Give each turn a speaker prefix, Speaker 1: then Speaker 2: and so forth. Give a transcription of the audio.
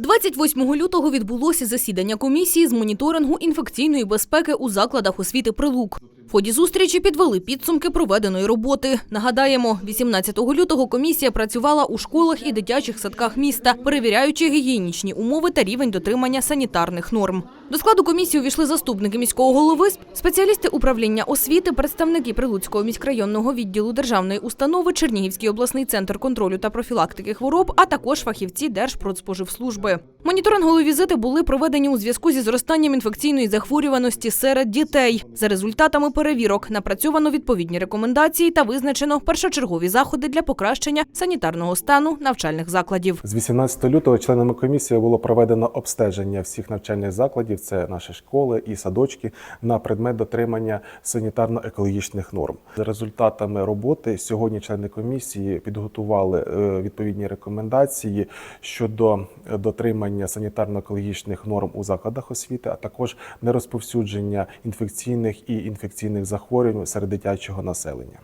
Speaker 1: 28 лютого відбулося засідання комісії з моніторингу інфекційної безпеки у закладах освіти Прилук. В ході зустрічі підвели підсумки проведеної роботи. Нагадаємо, 18 лютого комісія працювала у школах і дитячих садках міста, перевіряючи гігієнічні умови та рівень дотримання санітарних норм. До складу комісії увійшли заступники міського голови, спеціалісти управління освіти, представники Прилуцького міськрайонного відділу державної установи, Чернігівський обласний центр контролю та профілактики хвороб, а також фахівці Держпродспоживслужби. Моніторингові візити були проведені у зв'язку зі зростанням інфекційної захворюваності серед дітей. За результатами перевірок напрацьовано відповідні рекомендації та визначено першочергові заходи для покращення санітарного стану навчальних закладів.
Speaker 2: З 18 лютого членами комісії було проведено обстеження всіх навчальних закладів, це наші школи і садочки, на предмет дотримання санітарно-екологічних норм. За результатами роботи сьогодні члени комісії підготували е, відповідні рекомендації щодо дотримання санітарно-екологічних норм у закладах освіти, а також нерозповсюдження інфекційних і інфекційних захворювань серед дитячого населення.